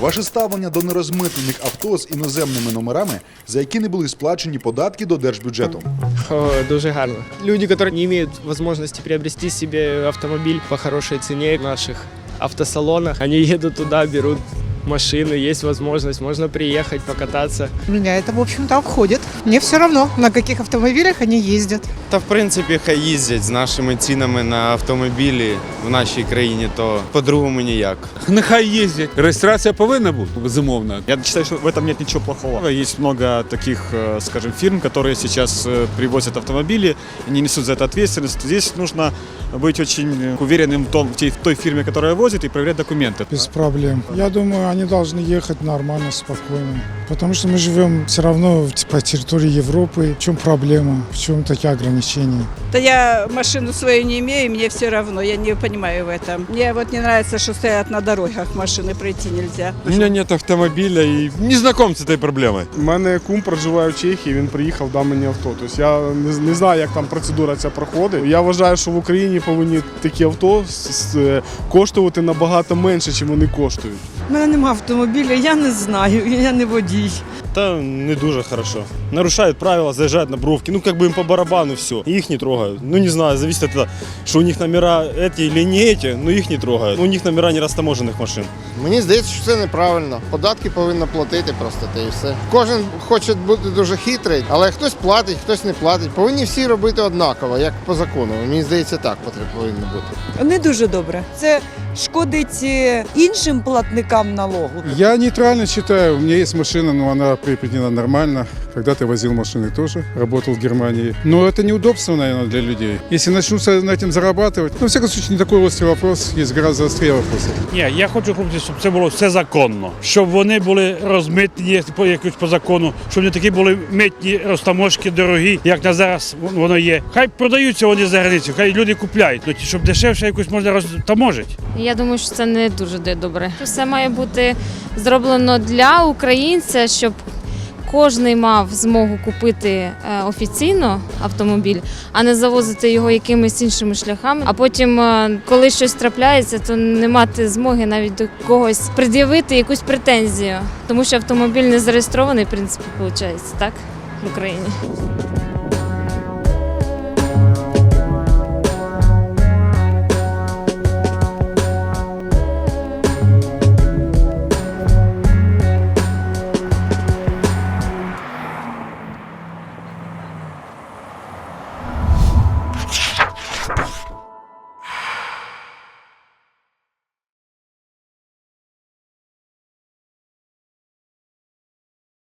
Ваше ставлення до нерозмитнених авто з іноземними номерами, за які не були сплачені податки до держбюджету. О, дуже гарно. Люди, які не мають можливості приобрести собі автомобіль по хорошій ціні в наших автосалонах, вони їдуть туда, берут машины, есть возможность, можно приехать, покататься. Меня это, в общем-то, обходит. Мне все равно, на каких автомобилях они ездят. Та в принципі хай їздять з нашими цінами на автомобілі в нашій країні, то по-другому ніяк. Нехай їздять. Реєстрація повинна бути безумовно. Я считаю, что в этом нет ничего плохого. Есть много таких, э, скажем, фирм, которые сейчас э, привозят автомобили и не несут за это ответственность. Здесь нужно быть очень э, уверенным в, том, в той- в той фирме, которая возит, и проверять документы. Без проблем. Я думаю, они должны ехать нормально, спокойно. Потому что мы живем все равно в- по территории Европы. В чем проблема? В чем такие ограничения? Да я машину свою не имею, мне все равно, я не понимаю в этом. Мне вот не нравится, что стоят на дорогах, машины пройти нельзя. У мене нет автомобіля і не знаком з цією проблемою. У мене кум проживає в Чехії, він приїхав, дав мені авто. Тобто я не, не знаю, як там процедура ця проходить. Я вважаю, що в Україні повинні такі авто с- с- коштувати набагато менше, ніж вони коштують. У мене немає автомобіля, я не знаю, я не водій. Та не дуже хорошо. Нарушают правила, заезжают на бровки. Ну, как бы им по барабану все. И их не трогают. Ну, не знаю, зависит от того, что у них номера эти или не эти, но их не трогают. У них номера не растаможенных машин. Мені здається, що це неправильно. Податки повинно платити просто та і все. Кожен хоче бути дуже хитрий, але хтось платить, хтось не платить. Повинні всі робити однаково, як по закону. Мені здається, так потрібно повинно бути. Не дуже добре. Це шкодить е, іншим платникам налогу. Я нейтрально считаю. У меня есть машина, но она припредена нормально Когда-то возил машины тоже, работал в Германии. Но это неудобство, наверное, для людей. Если начнут на этом зарабатывать, ну, во всяком случае, не такой острый вопрос, есть гораздо острее вопросы. Ні, я хочу, хлопці, щоб це було все законно. Щоб вони були розмитні по якось по закону, щоб не такі були митні розтаможки дорогі, як на зараз воно є. Хай продаються вони за границю, хай люди купляють, ну, щоб дешевше якось можна розтаможити. Я думаю, що це не дуже де- добре. Все має бути зроблено для українця, щоб кожен мав змогу купити е, офіційно автомобіль, а не завозити його якимись іншими шляхами. А потім, е, коли щось трапляється, то не мати змоги навіть до когось пред'явити якусь претензію, тому що автомобіль не зареєстрований, в принципі, виходить, так в Україні.